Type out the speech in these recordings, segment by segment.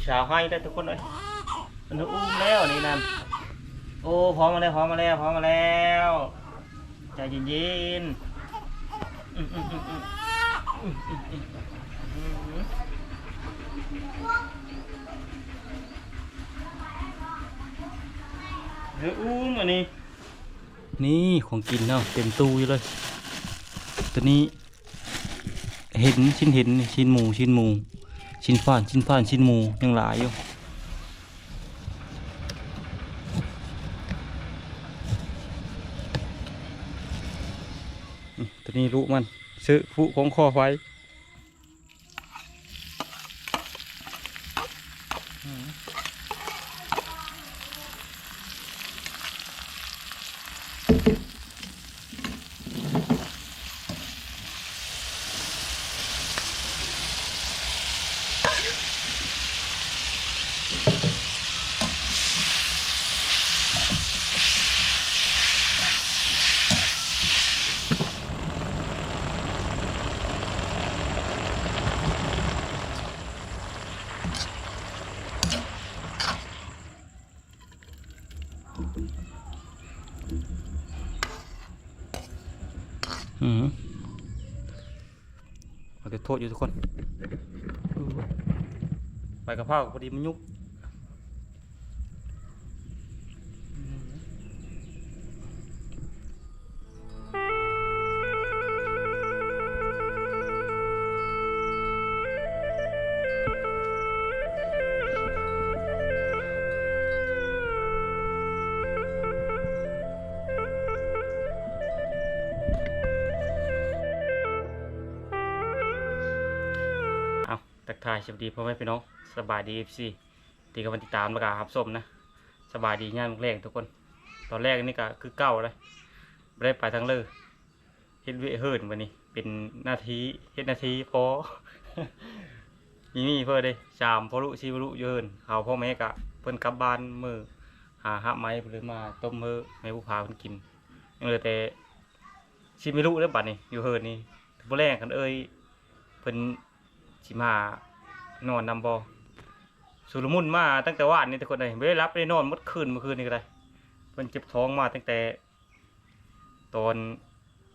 กสาวไห้ได้ทุกคนเลยมันอุ้มแล้วนี่นั่นโอ้พร้อมมาแล้วพร้อมมาแล้วพร้อมมาแล้วใจเย็นๆเดี๋ยวอุ้มอันนี้นี่ของกินเนาะเต็มตู้เลย ตัวนี้เห็นชิ้นเห็นชิ้นหมูชิ้นหมู ชิ้นฟ้านชิ้นฟ้านชิ้นหมูยังหลายอยู่ตัวนี้รู้มันซื้อผู้ของคอไฟ อืมเอาแต่โทษอยู่ทุกคน ไปกับข้าวพอดีมันยุบ สักทายสวัสดีพ่อแม่พี่น้องสบายดีเอฟซีตีกับวันติดตามประกาศครับส้มนะสบายดีงานแรกทุกคน ตอนแรกนี่ก็คือเก้าเลยไม่ได้ไปทางเลยเฮ็ดเวเฮิร์นวันนี้เป็นหน้าทีเฮ็ดหน้าทีพอนี่นี่เพื่อเลยชามพอลุชีวลุเยินเขาพ่อแม่กะเพิ่นกลับบ้านมือหาหับไม้หรือมาต้มมือแม่ผู้พาเพิ่นกินยังเหลยแต่ชิไม่รู้แล้วบัดนี้อยู่เฮิร์นนี่บ่แรงกันเอ้ยเพิ่น สิมานอนนำบอสุรมุนมาตั้งแต่วานนี่ทุกคนเลยไม่ได้รับได้นอนมดคืนเมื่อคืนนี่ก็ได้เพิ่นเจ็บท้องมาตั้งแต่ ตอน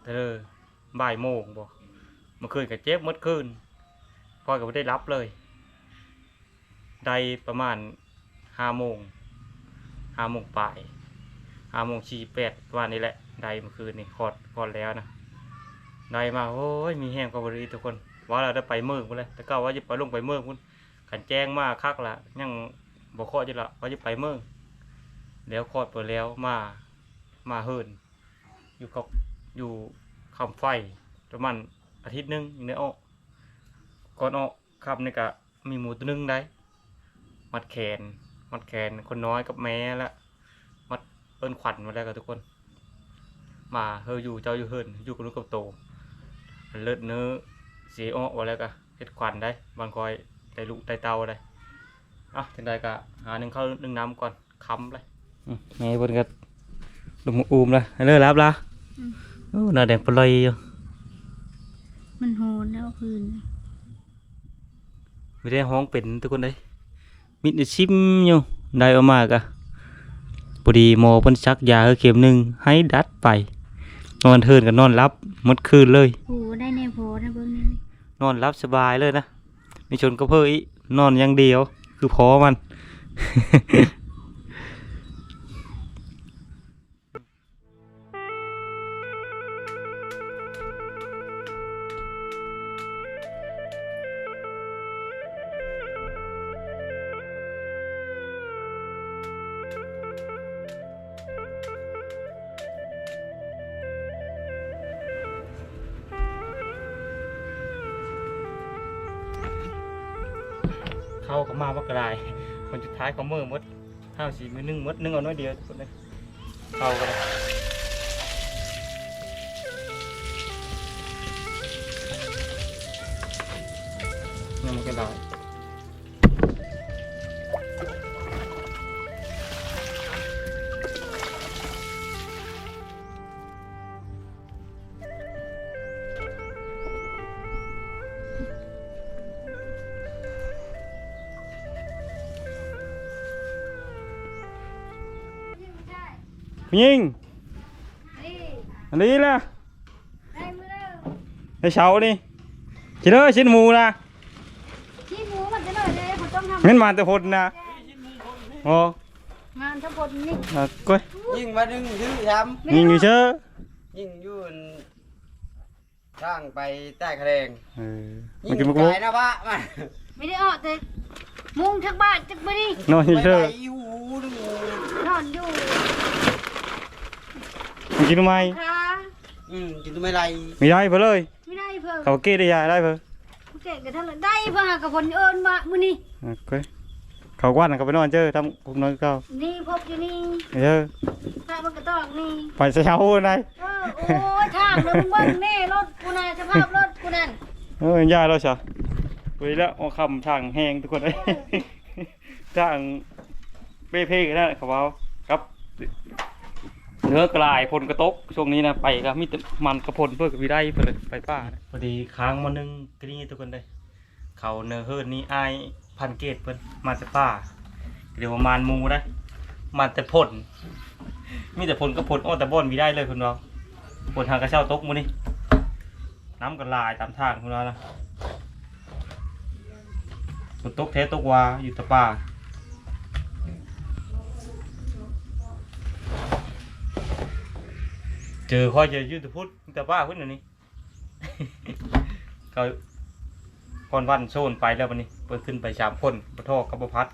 เธอบ่ายโมงบอกเมื่อคืนก็เจ็บมดคืนพ่อก็ไม่ได้รับเลย ได้ประมาณห้าโมงห้าโมงปลายห้าโมงสี่แปดประมาณนี้แหละได้เมื่อคืนนี่คลอดคลอดแล้วนะได้มาโอ้ยมีแห้งกว่าบริทุกคน ว่าเราได้ไปเมืองพุ่นเลยแต่ก็ว่าจะไปลงไปเมืองพุ่นขันแจ้งมาคักละยังบอกข้อจะละว่าจะไปเมืองแล้วคลอดไปแล้วมามาเฮินอยู่กับอยู่คำไฟประมาณอาทิตย์หนึงอยู่ในอ้อก่อนอ้อคำนี่ก็มีหมูตัวนึงได้ มัดแขน มัดแขนคนน้อยกับแม่ละมัดเอิ้นขวัญมาแล้วกับทุกคน มาเฮออยู่เจ้าอยู่เฮินอยู่กับลูกกับโตเลิศเนื้อ สีออกว่าแล้วก็เฮ็ดควันได้บางคอยได้ลูกได้เตาได้อะถึงใดก็หาหนึ่งเข้าวหนึ่งน้ำก่อนค้ำเลยแม่เพิ่นก็ลงมาอูมเลยเลิกรับละอืมโอ้หน้าแดงปลอยอยู่มันโหนแล้วคืนไม่ได้ห้องเป็นทุกคนเลยมิดชิมอยู่ได้ออกมากะพอดีหมอเพิ่นชักยาให้เข็มหนึ่งให้ดัดไปนอนเทินกันนอนรับหมดคืนเลยโอ้ได้ในโพนะเบิ้งนี่ นอนรับสบายเลยนะไม่ชนกระเพื่ออีนอนอย่างเดียว คือพอมัน สีมือนึ่งมดนึ่งเอาน้อยเดียวคนเลยเข้ากันเลยนี่มันก็ได้ ยิงอันนี้นะได้มือแล้วในเช้านี่ชิเลอชิ้นหมูนะที่หมูมันจะเลยเลยเขาต้องทำเม่นมาแต่พดนะโอ้งานทั้งหมดนี่อะก้อยยิ่งมาดึงซื้อช้ยิงอยู่เชื่อำยิ่งอยุ่นสร้างไปใต้คะแนงเออมัยิ่นงกินมะกไก่รูดนะวะมาไม่ได้ออกแต่มุงทักบ้านจักไปดินอนอยู่ไปเชื่อไหนหูดึงหูนอนอยู่มัน กินทำไมค่ะอืมกินตัวไม่ไรไม่ได้เพื่อเลยไม่ได้เพิ่งเขาเกตได้ยาได้เพื่อผู้เก่งกันเท่าไหร่ได้เพิ่งหากับผลเอิญมามื้อนี้อะก้อยเขากว้านเขาไปนอนเจอทำคุกนอนเก่านี่พบอยู่นี่เจอถ้ามันก็ต้องนี่ไปเช้าไหนเออโอ้ยทางเลยมึงเบิ่งแน่รถกูน่ะสภาพรถกูนั่นเออยาแล้วใช่ไปแล้วเอาคำช่างแห้งทุกคนเลยช่างเป้เพ่กันนั่นเขาเอาครับ เนื้อกลายพลกระตกช่วงนี้นะไปก็มีแต่มันกระพลเพื่อกับวิได้ไปเลยไปป้านะพอดีค้างมานึงกนี่ทุกคนเลยเขาเนื้อเฮิร์นี่อายพันเกตเพิ่นมาแต่ป้าเดี๋ยวมาณหมูนะมาแต่พลมีแต่พลกระพลอ้อแต่บ่อนวิได้เลยคุณเราพลทางกระเช้าตกมูนี่น้ำก็ลายตามทางคุณเรานะฝนตกแท้ตกวาอยู่แตะป่า เจอค่อยจอยืดพุทธแต่ว่าพุ่นอันนี้ ก็พรวันโซนไปแล้ววันนี้เปิดขึ้นไปสามคนปะทอกับปะพัด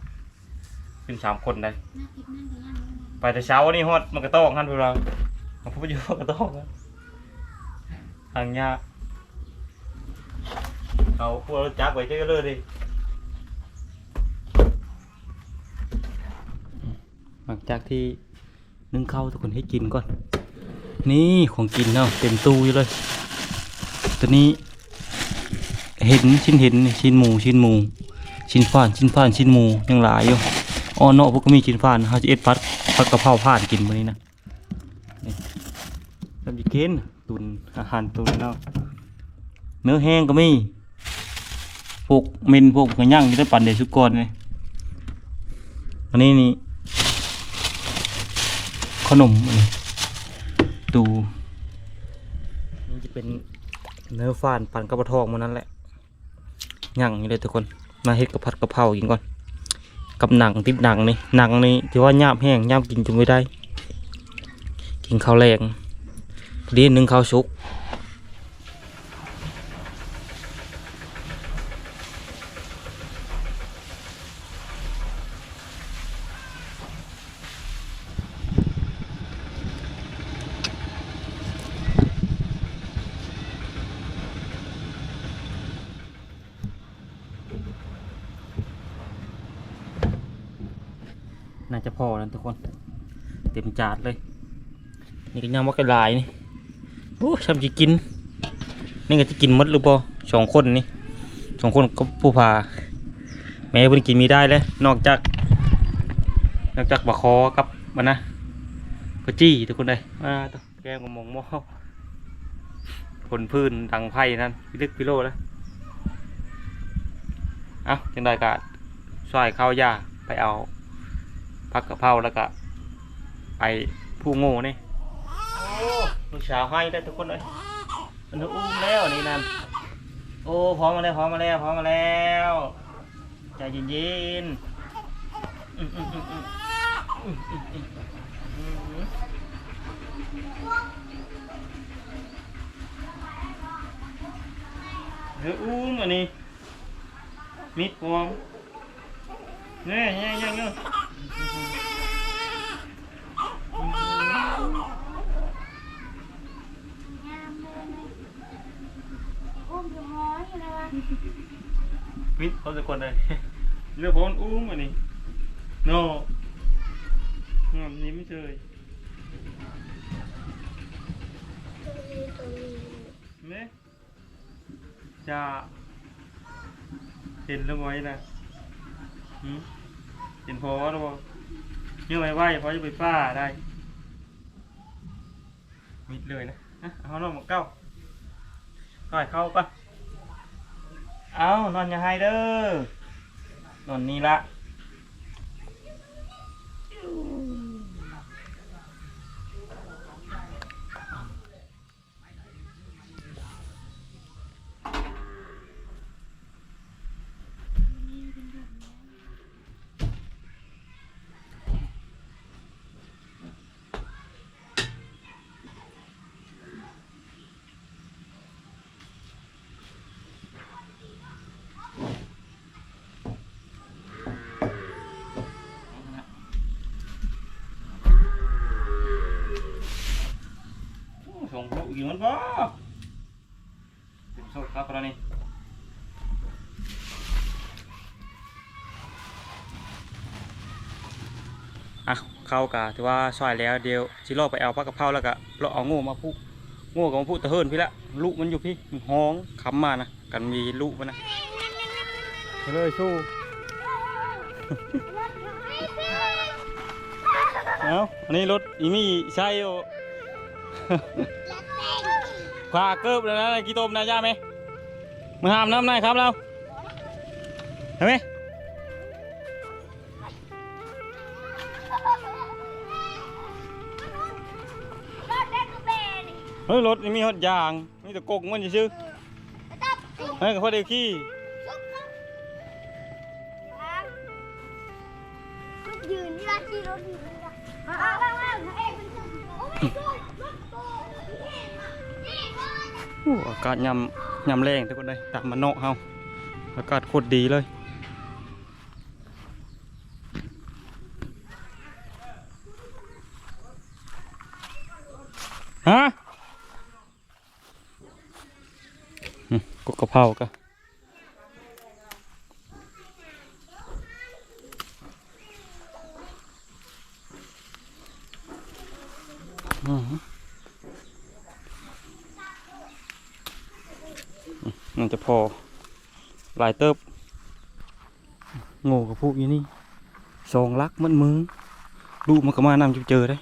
ขึ้นสามคนได้น่าคิดนั่นก็ยังไปแต่เช้าวันนี้ฮอดมันกระต้องหันพวกเราเอาพูดอยู่กระต้องนะทางยาเอาพวกเราจับไว้เจอเลยดิหลังจากที่นึ่งข้าวทุกคนให้กินก่อน นี่ของกินเนาะเต็มตู้อยู่เลย ตัวนี้เห็นชิ้นเห็นชิ้นหมูชิ้นหมู ชิ้นฟ้านชิ้นฟ้านชิ้นหมูยังหลายอยู่อ๋อเนาะพวกก็มีชิ้นฟ้านเขาจะเอ็ดพัดพัดกะเพราผ่านกินวันนี้นะนี่ทำจีเกนตุนอาหารตุนเนาะเนื้อแห้งก็มีพวกเมนพวกกระย่างที่ได้ปั่นเดชุกรเลยอันนี้นี่ขนมอันนี้ ดูนี่จะเป็นเนื้อฟานปั่นกระปะทองมันนั่นแหละย่างนี่เลยทุกคนมาเฮ็ดกระผัดกระเพรากินก่อนกับหนังติดหนังนี่หนังนี่ที่ว่าย่ามแห้งย่ามกินจนไม่ได้ กินข้าวแรงพอดีนึ่งข้าวสุกน่าจะพอแล้วทุกคน เต็ม จานเลย นี่ก็ยังว่ากระลายนี่โอ้ชำจะกิน นี่ก็จะกินมดหรือเปล่าสองคนนี่สองคนก็ผู้พา แม่เพิ่นกินมีได้เลยนอกจาก นอกจากบะคอกับมันนะกระจี้ทุกคนเลยมาตัวแกงกับมองหม้อผลพื้นดังไผ่นั่นพิลึกพิโลแล้วเอาจังไดกะซอยข้าวยาไปเอาพักกะเพราแล้วก็ ไอ้ผู้โง่นี่ลูกสาวให้ได้ทุกคนเลยมันอุ้มแล้วนี่นั่นโอ้พร้อมมาแล้วพร้อมมาแล้วพร้อมมาแล้วใจเย็นเย็เดี๋ยอุ้มอันนี้มิดพร้อมเนี่ยเนี่ยเนี่ย วะมิดเขาจะคนใดเรื่องผมอุ้มอันนี้โน่งามนี้ไม่เจอเนี่ยจะเห็นแล้วไว้นะเห็นพอหรือเปล่ายังไงไหวพอจะไปป้าได้มิดเลยนะอะเอาหน่อยหมกเก้าหน่อยเข้าปะ เอานอนอย่าให้เด้อนอนนี่ละ กิ่มันบ่เป็นสูตรครับเรานี่อะเข้ากะถือว่าซอยแล้วเดี๋ยวชิลอกไปเอาผักกะเพราแล้วก็เราเอางูมาพูงูกับมาพูตะเฮินพี่ละลูกมันอยู่พี่ห้องคำมานะกันมีลูกมันนะเลยสู้เอ้าอันนี้รถอีมี่ใช่โอ ขาเกิบเลยนะกี่ต้มนะย่าไหมมาหามน้ำหน่อยครับเราเห็นไหมเฮ้ยรถนี่มีหดยางมีแต่กกมันชื่อๆเฮ้ยกับพ่อเด็กขี้ อากาศยำยำแรงทุกคนเลยตามมาเนาะเฮาอากาศโคตรดีเลยฮะก็กกกะเพรากะอืม มันจะพอหลายเติบโง่กับพวกนี้นี่สองลักมันมือดูมันก็มานำจุเจอได้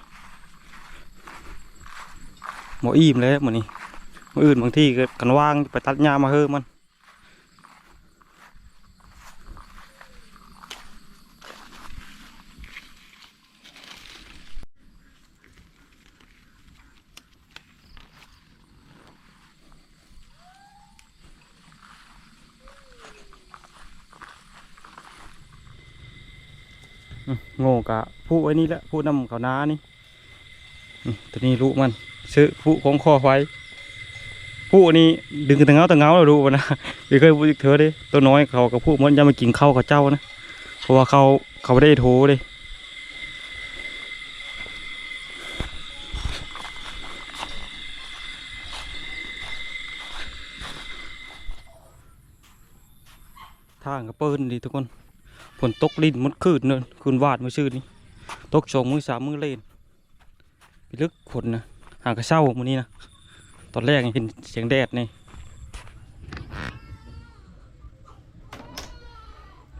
หมออิ่มเลยมันนี่มืออื่นบางที่ก็กันว่างไปตัดหญ้ามาเฮ้มัน ง่กะผู้ไว้นี่แหละผู้นำเขาน้านี่ตัวนี้ลูกมันซื้อผู้ของคอไฟผู้อันนี้ดึงกันตั้งเงาตั้งเงาเราดูมันนะไม่เคยพูดเธอเด้ตัวน้อยเขากับผู้มันจะมากินข้าวกับเจ้านะเพราะว่าเขาเขาไม่ได้โทเลยทางกระเปิ้นดีทุกคน ฝนตกลินมันคืนเนินคืนวาดมือชื่อนี่ตกสองมือสามมือเล่นไปลึกฝนนะห่างกระเศร้ามือนี้นะตอนแรกเป็นเสียงแดดนี่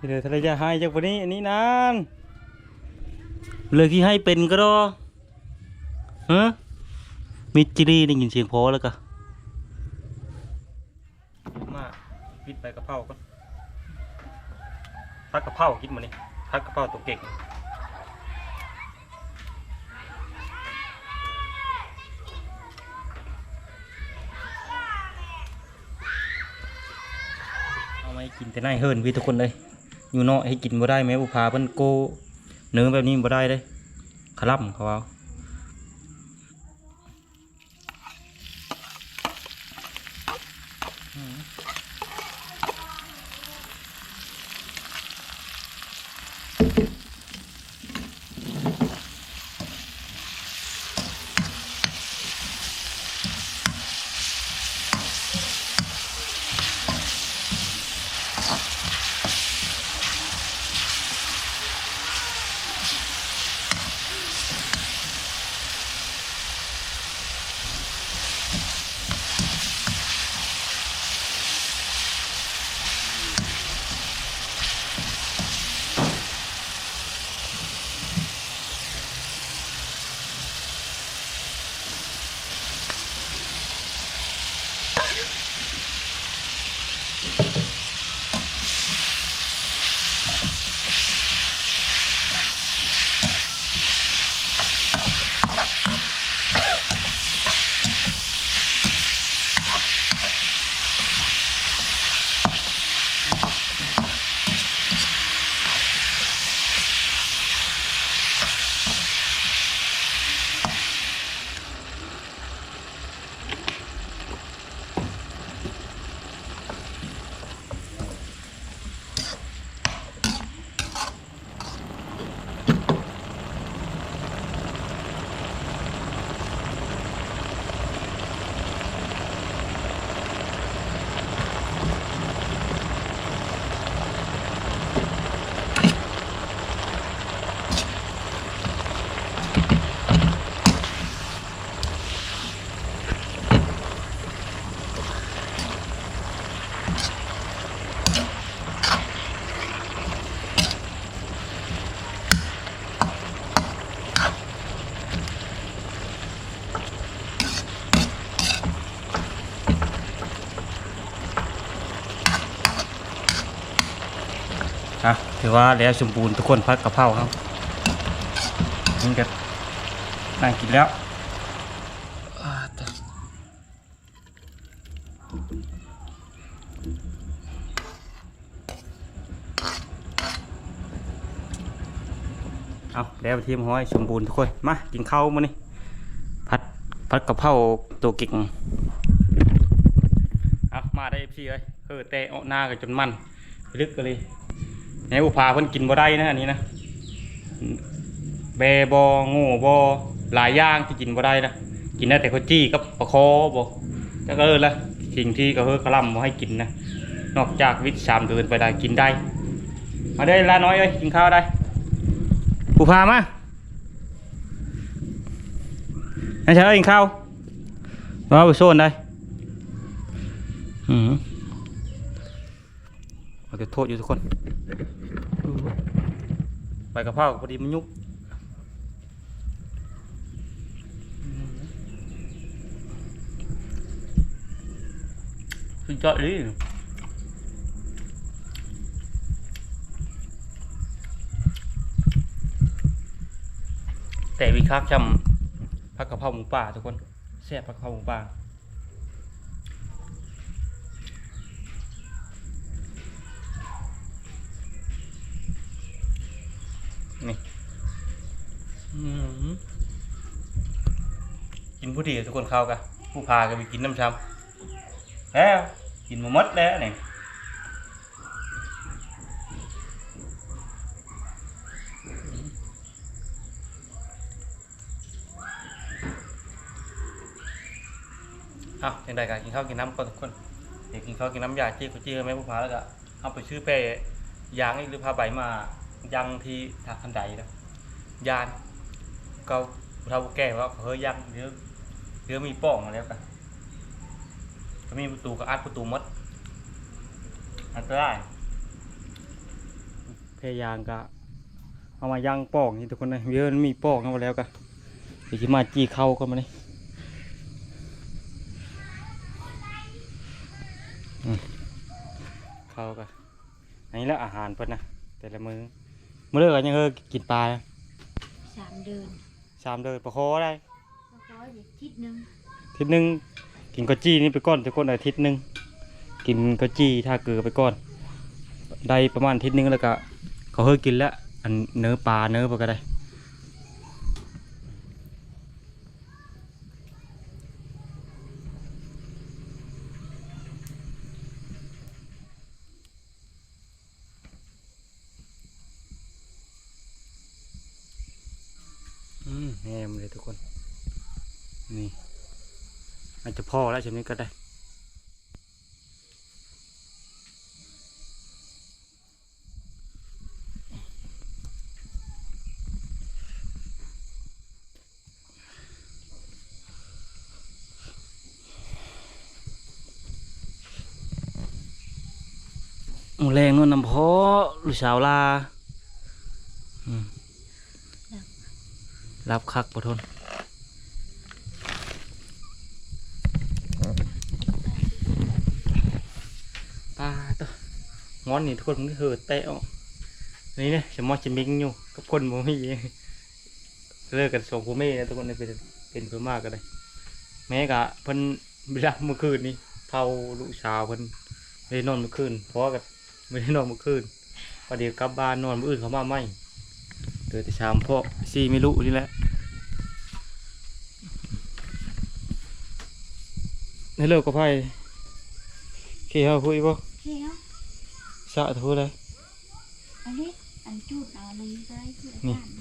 เดี๋ยวทะเลจะให้จากวันนี้อันนี้นานเลยที่ให้เป็นก็รอฮะมิดจิรีได้ยินเสียงพอแล้วก็มาปิดไปกระเพราก่อน พักกระเพรากินมานี่พักกระเพราตัวเก่งเอามาให้กินแต่นายเฮิร์นพี่ทุกคนเลยอยู่เนาะให้กินบ่ได้ไหม้บุพาเพิ่นโกเนื้อแบบนี้บ่ได้เลยขลับเขาเอา อว่าแล้วสมบูรณ์ทุกคนพัดกะเพราครับนี่ก็นั่งกินแล้วเอาแล้วทีมห้อยสมบูรณ์ทุกคน มา กินข้าวมานี่พัดพัดกะเพราตัวกิ่งเอามาได้พี่เอ้ยเออแต่เอาหน้ากันจนมัน ลึกกันเลย แนวอุพาเพิ่นกินบ่ได้นะอันนี้นะแบบอโง่บอหลายอย่างที่กินบ่ได้นะกินได้แต่ข้าวจี้กับปลาคอบ่แล้วก็เออละสิ่งที่ก็เฮอกระลำบ่ให้กินนะนอกจากวิตสามเดือนไปได้กินได้ มาได้ลาน้อยเอ้ยกินข้าวได้อุพามาให้เช้ากินข้าวมาไปโซนได้อืมเอาจะโทษอยู่ทุกคน ใบกะเพราพอดีมันยุบสุดยอดเลยแต่วิคักจำผักกะเพราหมูป่าทุกคนแซ่บผักกะเพราหมูป่า ผู้ดีทุกคนเข้ากันผู้พากันไปกินน้ำช้ำแล้วกินมาหมดแล้วนี่เอาจังใดกันกินข้าวกินน้ำก่อนทุกคนเดี๋ยวกินข้าวกินน้ำยาจี้กูจี้ไหมผู้พาแล้วก็เอาไปชื่อเป้ยางอีกหรือพาใบมายังที่ทางคันไดแล้วยานก็เราแก้ว่าเฮ้ยยังเดี๋ยว เดี๋ยวมีป้องมาแล้วกันก็มีประตูก็อัดประตูหมดอันตรายพยายามก็เอามาย่างป้องนี่ทุกคนนะเดี๋ยวมันมีป้องเข้ามาแล้วกันเดี๋ยวจะมาจี้เข้ากันมานี่อืมเข้ากันอันนี้แหละอาหารเพิ่นนะแต่ละมือมื้อเลิกกันยังเออกินปลานะสามเดือนสามเดือนประคอได้ แล้อีกทิศหนึงทิศหนึ่งกินกะจี้นี่ไปก้อนทุกคนอาทิตย์หนึ่งกินกะจี้ท่าเกลือไปก้อน ได้ประมาณอาทิตย์หนึ่งแล้วก็เขาเฮยกินแล้วอันเนื้อปลาเนื้อปลาก็ได้อืมแฮมเลยทุก นี่อาจจะพอแล้วชนี้ก็ได้แรงนู่นน้ำพอลูกสาวลารับคักปะทน ปลาตัว งอนนี่ทุกคนมันเหอเตะออกนี่เนี่ยจะมอจะมิงอยู่กับคนโมมี่เลิกกันสองผู้เม่นะทุกคนเป็นเป็นเพื่อมากกันเลยแม่กะเพิ่นเวลาเมื่อคืนนี่เผาลูกสาวเพิ่นไม่ได้นอนเมื่อคืนเพราะกับไม่ได้นอนเมื่อคืนพอเดี๋ยวกลับบ้านนอนมื้ออื่นเขามาไม่เดือแต่ชามพ่อซีไม่รู้นี่แหละในเลิกกับไพ่เคเฮาคุยบ่เที่ยวสะ ทูเลยอันนี้อันจูดเอาเลยก็ได้คือนี่อาจารย์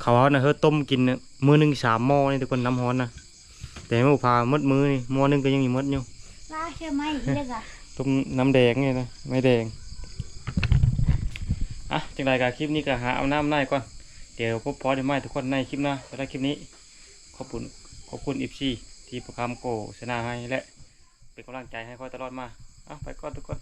เขาเอานะเฮ้ยต้มกินเนี่ยมือหนึ่งสามหม้อนี่ทุกคนน้ำฮ้อนนะแต่ไม่พามดมือนี่หม้อหนึงก็ยังมีมดอยู่ลาใช่ไหมเรียกอะ ต้มน้ำแดงนี่นะไม่แดงอะจังไรกับคลิปนี้ก็หาเอาน้ำในก่อน เดี๋ยวพบพอได้ไหมทุกคนในคลิปหน้าสำหรับคลิปนี้ ขอบคุณขอบคุณอิฟซีที่ประคำโกชนะให้และเป็นกำลังใจให้คอยตลอดมาอะไปก่อนทุกคน